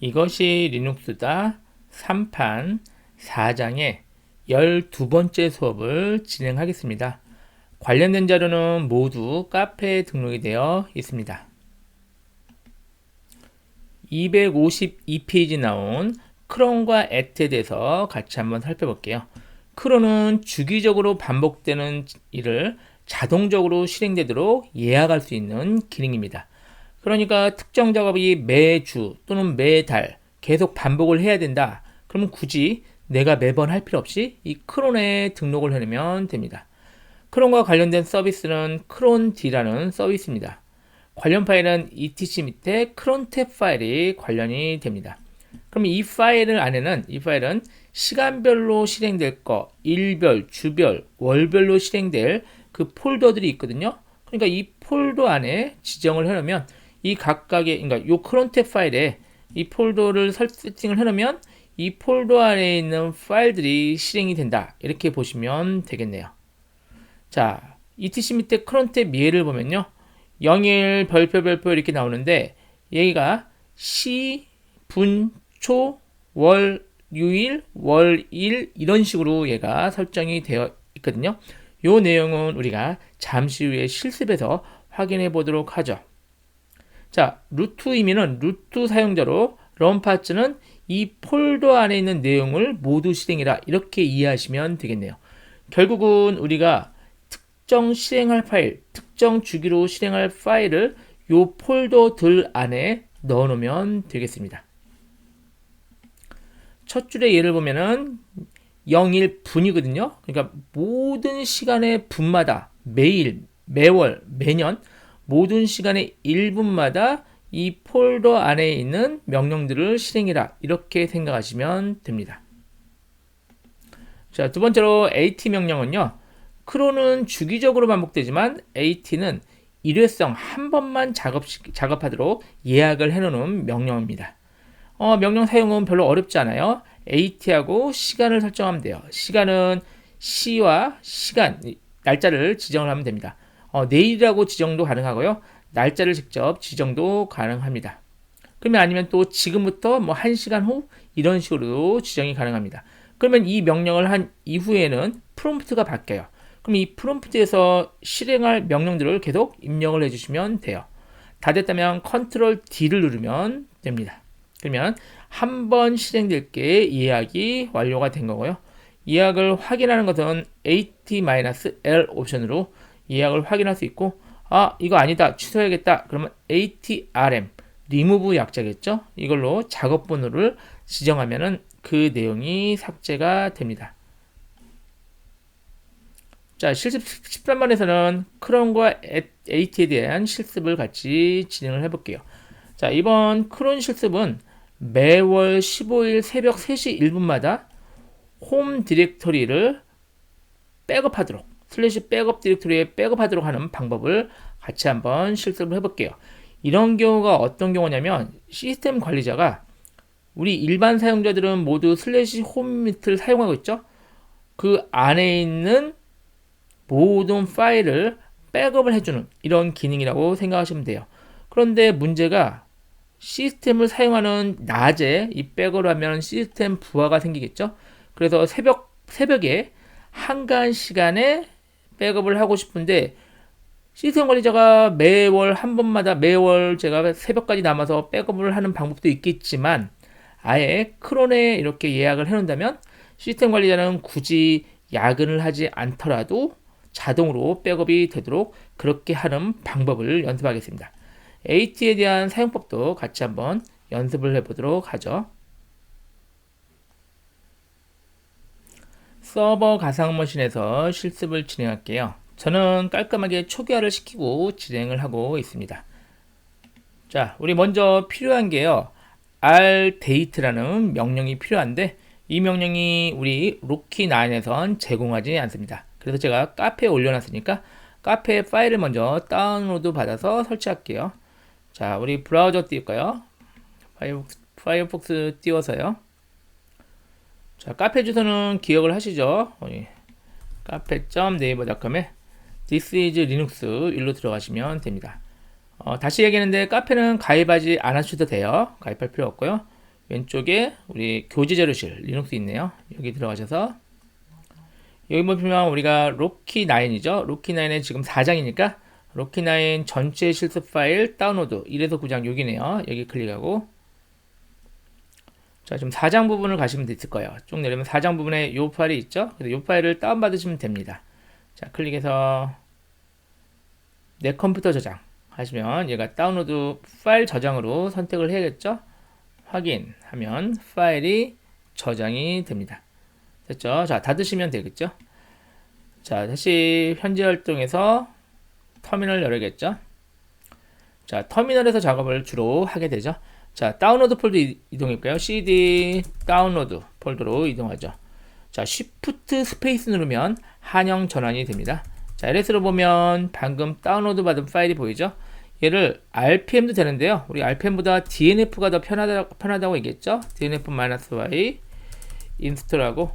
이것이 리눅스다 3판 4장의 12번째 수업을 진행하겠습니다. 관련된 자료는 모두 카페에 등록이 되어 있습니다. 252페이지 나온 크론과 애트에 대해서 같이 한번 살펴볼게요. 크론은 주기적으로 반복되는 일을 자동적으로 실행되도록 예약할 수 있는 기능입니다. 그러니까 특정 작업이 매주 또는 매달 계속 반복을 해야 된다. 그러면 굳이 내가 매번 할 필요 없이 이 크론에 등록을 해놓으면 됩니다. 크론과 관련된 서비스는 크론D라는 서비스입니다. 관련 파일은 etc 밑에 크론탭 파일이 관련이 됩니다. 그럼 이 파일 안에는 이 파일은 시간별로 실행될 거, 일별, 주별, 월별로 실행될 그 폴더들이 있거든요. 그러니까 이 폴더 안에 지정을 해놓으면 이 각각의 그러니까 요 크론탭 파일에 이 폴더를 설정을 해놓으면 이 폴더 안에 있는 파일들이 실행이 된다 이렇게 보시면 되겠네요. 자, etc 밑에 크론탭 예를 보면요. 0일 별표 별표 이렇게 나오는데 여기가 시, 분, 초, 월, 유일, 월, 일 이런 식으로 얘가 설정이 되어 있거든요. 요 내용은 우리가 잠시 후에 실습에서 확인해 보도록 하죠. 자, 루트 의미는 루트 사용자로 런파츠는 이 폴더 안에 있는 내용을 모두 실행이라 이렇게 이해하시면 되겠네요. 결국은 우리가 특정 실행할 파일, 특정 주기로 실행할 파일을 요 폴더들 안에 넣어 놓으면 되겠습니다. 첫 줄의 예를 보면은 0일 분이거든요. 그러니까 모든 시간의 분마다 매일, 매월, 매년 모든 시간의 1분마다 이 폴더 안에 있는 명령들을 실행해라. 이렇게 생각하시면 됩니다. 자, 두 번째로 AT 명령은요. 크로는 주기적으로 반복되지만 AT는 일회성 한 번만 작업, 작업하도록 예약을 해놓는 명령입니다. 어, 명령 사용은 별로 어렵지 않아요. AT하고 시간을 설정하면 돼요. 시간은 시와 시간, 날짜를 지정을 하면 됩니다. 어, 내일이라고 지정도 가능하고요. 날짜를 직접 지정도 가능합니다. 그러면 아니면 또 지금부터 뭐 1시간 후 이런 식으로 지정이 가능합니다. 그러면 이 명령을 한 이후에는 프롬프트가 바뀌어요. 그럼 이 프롬프트에서 실행할 명령들을 계속 입력을 해주시면 돼요. 다 됐다면 컨트롤 D를 누르면 됩니다. 그러면 한 번 실행될 게 예약이 완료가 된 거고요. 예약을 확인하는 것은 AT-L 옵션으로 예약을 확인할 수 있고 아 이거 아니다. 취소해야겠다. 그러면 ATRM 리무브 약자겠죠? 이걸로 작업 번호를 지정하면은 그 내용이 삭제가 됩니다. 자 실습 13번에서는 크론과 AT에 대한 실습을 같이 진행을 해볼게요. 자 이번 크론 실습은 매월 15일 새벽 3시 1분마다 홈 디렉터리를 백업하도록 슬래시 백업 디렉토리에 백업하도록 하는 방법을 같이 한번 실습을 해볼게요. 이런 경우가 어떤 경우냐면 시스템 관리자가 우리 일반 사용자들은 모두 슬래시 홈 밑을 사용하고 있죠. 그 안에 있는 모든 파일을 백업을 해주는 이런 기능이라고 생각하시면 돼요. 그런데 문제가 시스템을 사용하는 낮에 이 백업을 하면 시스템 부하가 생기겠죠. 그래서 새벽 새벽에 한간 시간에 백업을 하고 싶은데 시스템 관리자가 매월 한 번마다 매월 제가 새벽까지 남아서 백업을 하는 방법도 있겠지만 아예 크론에 이렇게 예약을 해놓는다면 시스템 관리자는 굳이 야근을 하지 않더라도 자동으로 백업이 되도록 그렇게 하는 방법을 연습하겠습니다. AT에 대한 사용법도 같이 한번 연습을 해보도록 하죠. 서버 가상머신에서 실습을 진행할게요. 저는 깔끔하게 초기화를 시키고 진행을 하고 있습니다. 자, 우리 먼저 필요한 게요. rdate라는 명령이 필요한데 이 명령이 우리 로키9에선 제공하지 않습니다. 그래서 제가 카페에 올려놨으니까 카페 파일을 먼저 다운로드 받아서 설치할게요. 자, 우리 브라우저 띄울까요? 파이어폭스, 파이어폭스 띄워서요. 자, 카페 주소는 기억을 하시죠? 카페.네이버닷컴에 This is Linux 일로 들어가시면 됩니다. 어, 다시 얘기하는데 카페는 가입하지 않으셔도 돼요. 가입할 필요 없고요. 왼쪽에 우리 교재 자료실 리눅스 있네요. 여기 들어가셔서 여기 보면 우리가 로키 9이죠. 로키 9에 지금 4장이니까 로키 9 전체 실습 파일 다운로드 1에서 9장 여기네요. 여기 클릭하고 자, 지금 4장 부분을 가시면 됐을 거예요. 쭉 내리면 4장 부분에 이 파일이 있죠. 그래서 이 파일을 다운받으시면 됩니다. 자, 클릭해서 내 컴퓨터 저장 하시면 얘가 다운로드 파일 저장으로 선택을 해야겠죠. 확인하면 파일이 저장이 됩니다. 됐죠? 자, 닫으시면 되겠죠? 자, 다시 현재 활동에서 터미널 열어야겠죠? 자, 터미널에서 작업을 주로 하게 되죠. 자, 다운로드 폴더 이동할까요? CD 다운로드 폴더로 이동하죠. 자, Shift 스페이스 누르면 한영 전환이 됩니다. 자, LS로 보면 방금 다운로드 받은 파일이 보이죠? 얘를 RPM도 되는데요. 우리 RPM보다 DNF가 더 편하다, 편하다고 얘기했죠? DNF-Y 인스톨하고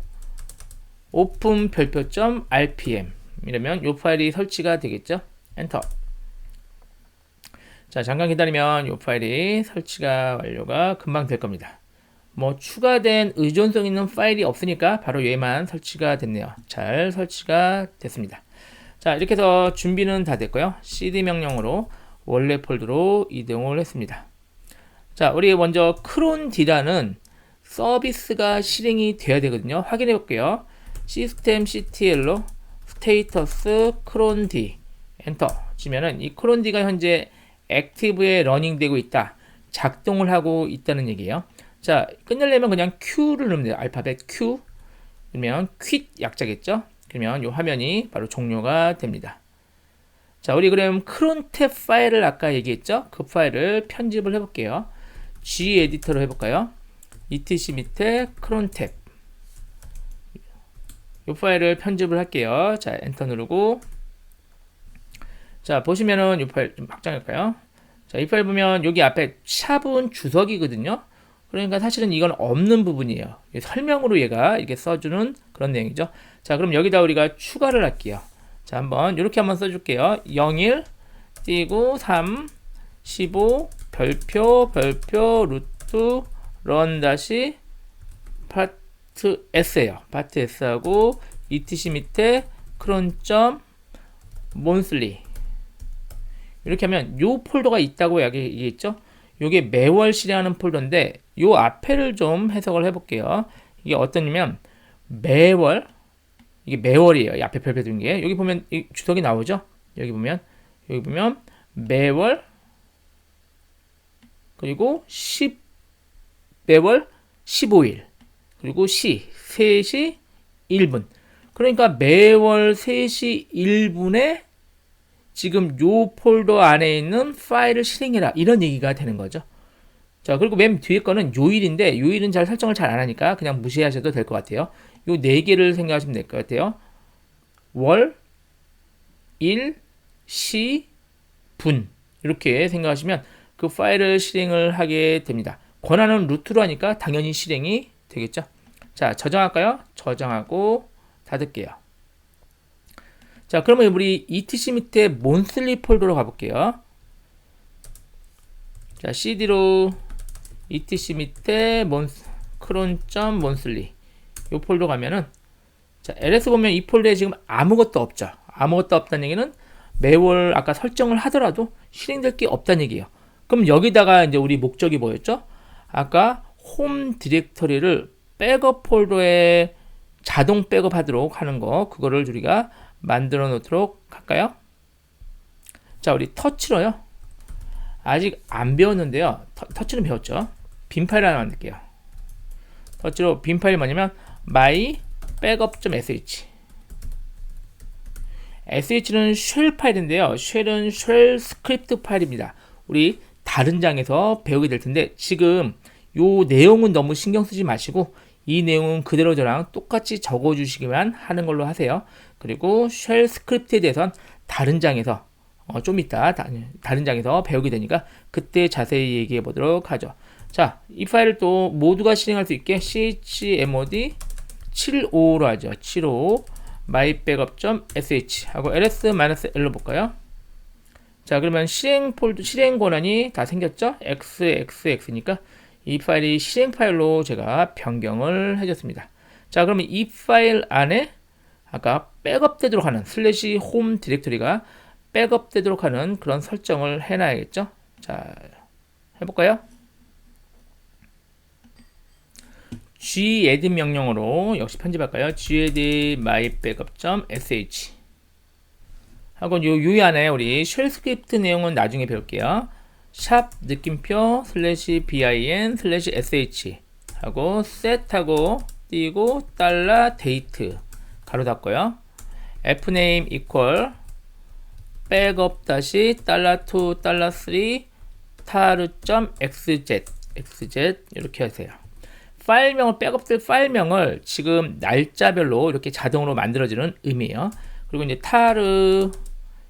오픈 별표점 RPM 이러면 이 파일이 설치가 되겠죠? 엔터. 자, 잠깐 기다리면 이 파일이 설치가 완료가 금방 될 겁니다. 뭐 추가된 의존성 있는 파일이 없으니까 바로 얘만 설치가 됐네요. 잘 설치가 됐습니다. 자, 이렇게 해서 준비는 다 됐고요. cd 명령으로 원래 폴더로 이동을 했습니다. 자, 우리 먼저 크론디라는 서비스가 실행이 돼야 되거든요. 확인해 볼게요. 시스템 ctl로 스테이터스 크론디 엔터 치면은 이 크론디가 현재 액티브에 러닝되고 있다. 작동을 하고 있다는 얘기예요. 자, 끝내려면 그냥 Q를 누르면 돼요. 알파벳 Q. 그러면 퀴 약자겠죠? 그러면 이 화면이 바로 종료가 됩니다. 자, 우리 그럼 크론탭 파일을 아까 얘기했죠? 그 파일을 편집을 해볼게요. G 에디터로 해볼까요? etc 밑에 크론탭. 이 파일을 편집을 할게요. 자, 엔터 누르고. 자, 보시면은 이 파일 좀 확장할까요? 자, 이 파일 보면 여기 앞에 샵은 주석이거든요. 그러니까 사실은 이건 없는 부분이에요. 설명으로 얘가 이렇게 써주는 그런 내용이죠. 자, 그럼 여기다 우리가 추가를 할게요. 자, 한번 이렇게 한번 써줄게요. 01 띄고 3 15 별표 별표 루트 런 다시 파트 S예요. 파트 S하고 etc 밑에 크론점 몬슬리 이렇게 하면 요 폴더가 있다고 얘기했죠. 요게 매월 실행하는 폴더인데 요 앞에를 좀 해석을 해볼게요. 이게 어떠냐면 매월 이게 매월이에요. 이 앞에 별표 둔 게. 여기 보면 이 주석이 나오죠? 여기 보면 여기 보면 매월 그리고 10 매월 15일 그리고 시 3시 1분 그러니까 매월 3시 1분에 지금 요 폴더 안에 있는 파일을 실행해라 이런 얘기가 되는 거죠. 자 그리고 맨 뒤에 거는 요일인데 요일은 잘 설정을 잘 안 하니까 그냥 무시하셔도 될 것 같아요. 요 네 개를 생각하시면 될 것 같아요. 월, 일, 시, 분 이렇게 생각하시면 그 파일을 실행을 하게 됩니다. 권한은 루트로 하니까 당연히 실행이 되겠죠. 자 저장할까요? 저장하고 닫을게요. 자 그러면 우리 etc 밑에 몬슬리 폴더로 가볼게요. 자 cd로 etc 밑에 몬 크론.몬슬리 몬이 폴더 가면은 자, ls 보면 이 폴더에 지금 아무것도 없죠. 아무것도 없다는 얘기는 매월 아까 설정을 하더라도 실행될 게 없다는 얘기예요. 그럼 여기다가 이제 우리 목적이 뭐였죠? 아까 홈 디렉터리를 백업 폴더에 자동 백업하도록 하는 거 그거를 우리가 만들어 놓도록 할까요? 자, 우리 터치로요. 아직 안 배웠는데요. 터, 치는 배웠죠. 빈 파일 하나 만들게요. 터치로 빈 파일이 뭐냐면 my backup.sh sh는 쉘 파일인데요. 쉘은 쉘 스크립트 파일입니다. 우리 다른 장에서 배우게 될 텐데 지금 요 내용은 너무 신경 쓰지 마시고 이 내용은 그대로 저랑 똑같이 적어 주시기만 하는 걸로 하세요. 그리고 쉘 스크립트에 대해서는 다른 장에서 어, 좀 이따 다, 른 장에서 배우게 되니까 그때 자세히 얘기해 보도록 하죠. 자, 이 파일을 또 모두가 실행할 수 있게 chmod 75로 하죠. 75 mybackup.sh 하고 ls-l로 볼까요? 자, 그러면 실행 폴드 실행 권한이 다 생겼죠? xxx니까 이 파일이 실행 파일로 제가 변경을 해줬습니다. 자, 그러면 이 파일 안에 아까 백업되도록 하는 슬래시 홈 디렉토리가 백업되도록 하는 그런 설정을 해놔야겠죠. 자, 해볼까요? gedit 명령으로 역시 편집할까요? gedit mybackup.sh 하고 요, 요 안에 우리 쉘 스크립트 내용은 나중에 배울게요. 샵 느낌표 슬래시 bin 슬래시 sh 하고 set하고 띄고 달러 데이트 가로 닫고요. fname equal 백업 다시 달러 2 달러 3 taru.xz xz 이렇게 하세요. 파일명을 백업될 파일명을 지금 날짜별로 이렇게 자동으로 만들어지는 의미예요. 그리고 이제 타르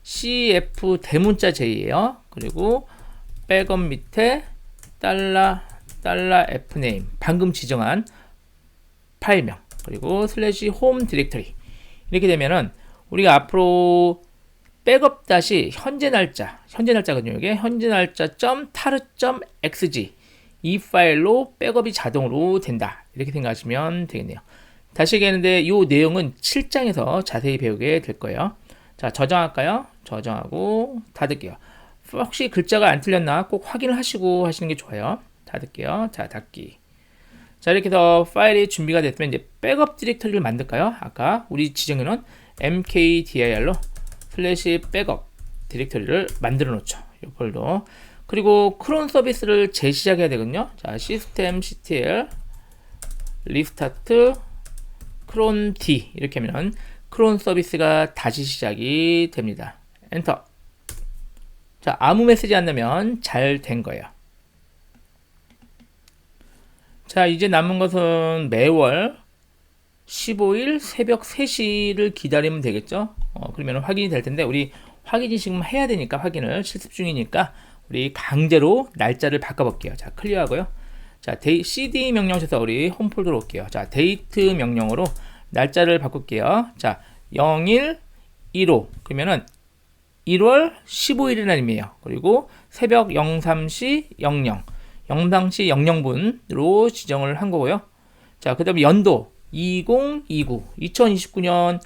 cf 대문자 j예요. 그리고 백업 밑에 달러 달러 fname 방금 지정한 파일명. 그리고 슬래시 홈 디렉터리. 이렇게 되면은 우리가 앞으로 백업 다시 현재 날짜 현재 날짜거든요 이게 현재 날짜 점 타르 점 xg 이 파일로 백업이 자동으로 된다. 이렇게 생각하시면 되겠네요. 다시 얘기하는데 이 내용은 7장에서 자세히 배우게 될 거예요. 자 저장할까요? 저장하고 닫을게요 혹시 글자가 안 틀렸나 꼭 확인을 하시고 하시는 게 좋아요 닫을게요 자 닫기 자 이렇게 해서 파일이 준비가 됐으면 이제 백업 디렉터리를 만들까요 아까 우리 지정해놓은 mkdir로 슬래시 백업 디렉터리를 만들어 놓죠. 이 폴더. 그리고 크론 서비스를 재시작해야 되거든요. 자, 시스템 ctl 리스타트 크론 d 이렇게 하면 크론 서비스가 다시 시작이 됩니다. 엔터. 자, 아무 메시지 안 나면 잘 된 거예요. 자, 이제 남은 것은 매월 15일 새벽 3시를 기다리면 되겠죠. 어, 그러면 확인이 될 텐데 우리 확인이 지금 해야 되니까 확인을 실습 중이니까 우리 강제로 날짜를 바꿔볼게요. 자 클리어하고요. 자 데이, cd 명령 쳐서 우리 홈 폴더로 올게요. 자 데이트 명령으로 날짜를 바꿀게요. 자 01, 15 그러면은 1월 15일이라는 의미예요. 그리고 새벽 03시 00 03시 00분으로 지정을 한 거고요. 자, 그 다음에 연도 2029, 2029년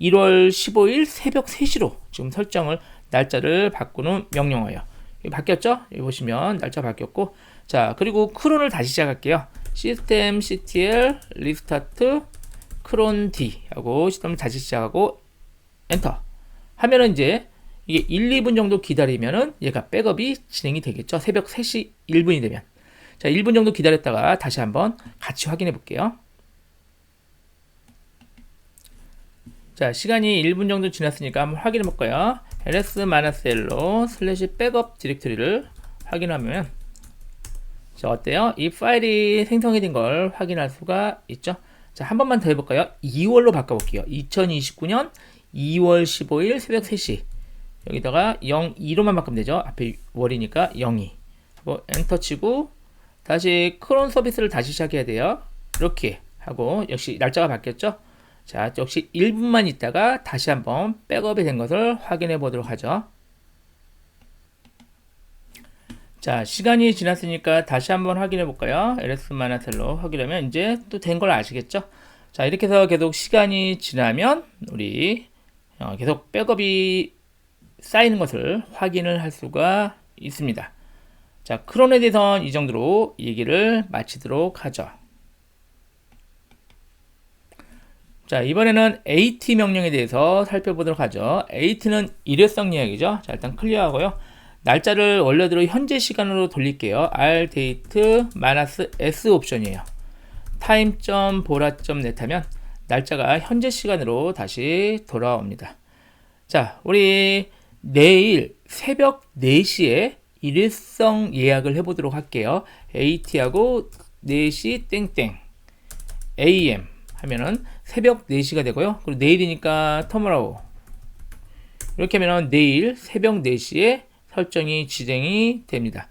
1월 15일 새벽 3시로 지금 설정을 날짜를 바꾸는 명령어예요. 바뀌었죠? 여기 보시면 날짜 바뀌었고 자 그리고 크론을 다시 시작할게요. 시스템 ctl 리스타트 크론 d 하고 시스템을 다시 시작하고 엔터 하면은 이제 이게 1, 2분 정도 기다리면은 얘가 백업이 진행이 되겠죠. 새벽 3시 1분이 되면 자 1분 정도 기다렸다가 다시 한번 같이 확인해 볼게요. 자, 시간이 1분 정도 지났으니까 한번 확인해 볼까요? ls-l로 슬래시 백업 디렉토리를 확인하면 자, 어때요? 이 파일이 생성이 된 걸 확인할 수가 있죠. 자, 한 번만 더 해볼까요? 2월로 바꿔볼게요. 2029년 2월 15일 새벽 3시. 여기다가 02로만 바꾸면 되죠. 앞에 월이니까 02. 하고 엔터 치고 다시 크론 서비스를 다시 시작해야 돼요. 이렇게 하고 역시 날짜가 바뀌었죠. 자, 역시 1분만 있다가 다시 한번 백업이 된 것을 확인해 보도록 하죠. 자, 시간이 지났으니까 다시 한번 확인해 볼까요? ls-셀로 확인하면 이제 또 된 걸 아시겠죠? 자, 이렇게 해서 계속 시간이 지나면 우리 어, 계속 백업이 쌓이는 것을 확인을 할 수가 있습니다. 자, 크론에 대해서는 이 정도로 얘기를 마치도록 하죠. 자, 이번에는 AT 명령에 대해서 살펴보도록 하죠. AT는 일회성 이야기죠. 자, 일단 클리어하고요. 날짜를 원래대로 현재 시간으로 돌릴게요. r date -s 옵션이에요. time.보라.net 하면 날짜가 현재 시간으로 다시 돌아옵니다. 자, 우리 내일 새벽 4시에 일회성 예약을 해보도록 할게요. AT하고 4시 땡땡 AM 하면은 새벽 4시가 되고요. 그리고 내일이니까 tomorrow. 이렇게 하면 내일 새벽 4시에 설정이 진행이 됩니다.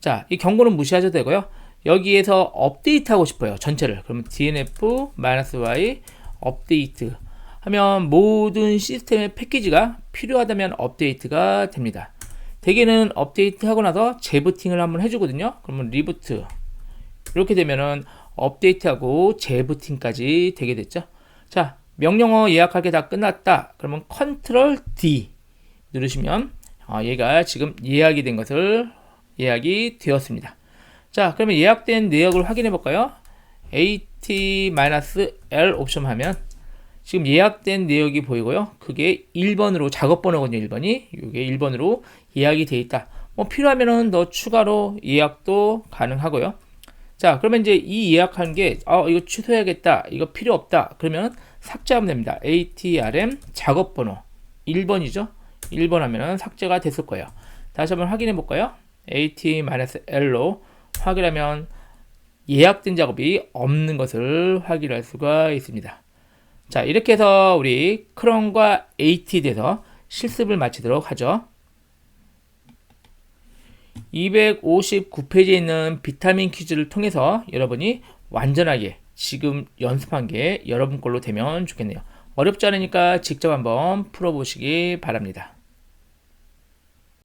자, 이 경고는 무시하셔도 되고요. 여기에서 업데이트 하고 싶어요. 전체를. 그러면 dnf-y 업데이트 하면 모든 시스템의 패키지가 필요하다면 업데이트가 됩니다. 대개는 업데이트 하고 나서 재부팅을 한번 해주거든요. 그러면 리부트 이렇게 되면은 업데이트하고 재부팅까지 되게 됐죠. 자, 명령어 예약하기 다 끝났다. 그러면 컨트롤 D 누르시면 어, 얘가 지금 예약이 된 것을 예약이 되었습니다. 자, 그러면 예약된 내역을 확인해 볼까요? AT-L 옵션 하면 지금 예약된 내역이 보이고요. 그게 1번으로 작업 번호거든요. 1번이. 이게 1번으로 예약이 돼 있다. 뭐 필요하면은 더 추가로 예약도 가능하고요. 자, 그러면 이제 이 예약한 게, 아, 이거 취소해야겠다. 이거 필요 없다. 그러면 삭제하면 됩니다. ATRM 작업 번호 1번이죠. 1번 하면은 삭제가 됐을 거예요. 다시 한번 확인해 볼까요? AT-L로 확인하면 예약된 작업이 없는 것을 확인할 수가 있습니다. 자, 이렇게 해서 우리 크롬과 AT에 대해서 실습을 마치도록 하죠. 259페이지에 있는 비타민 퀴즈를 통해서 여러분이 완전하게 지금 연습한 게 여러분 걸로 되면 좋겠네요. 어렵지 않으니까 직접 한번 풀어보시기 바랍니다.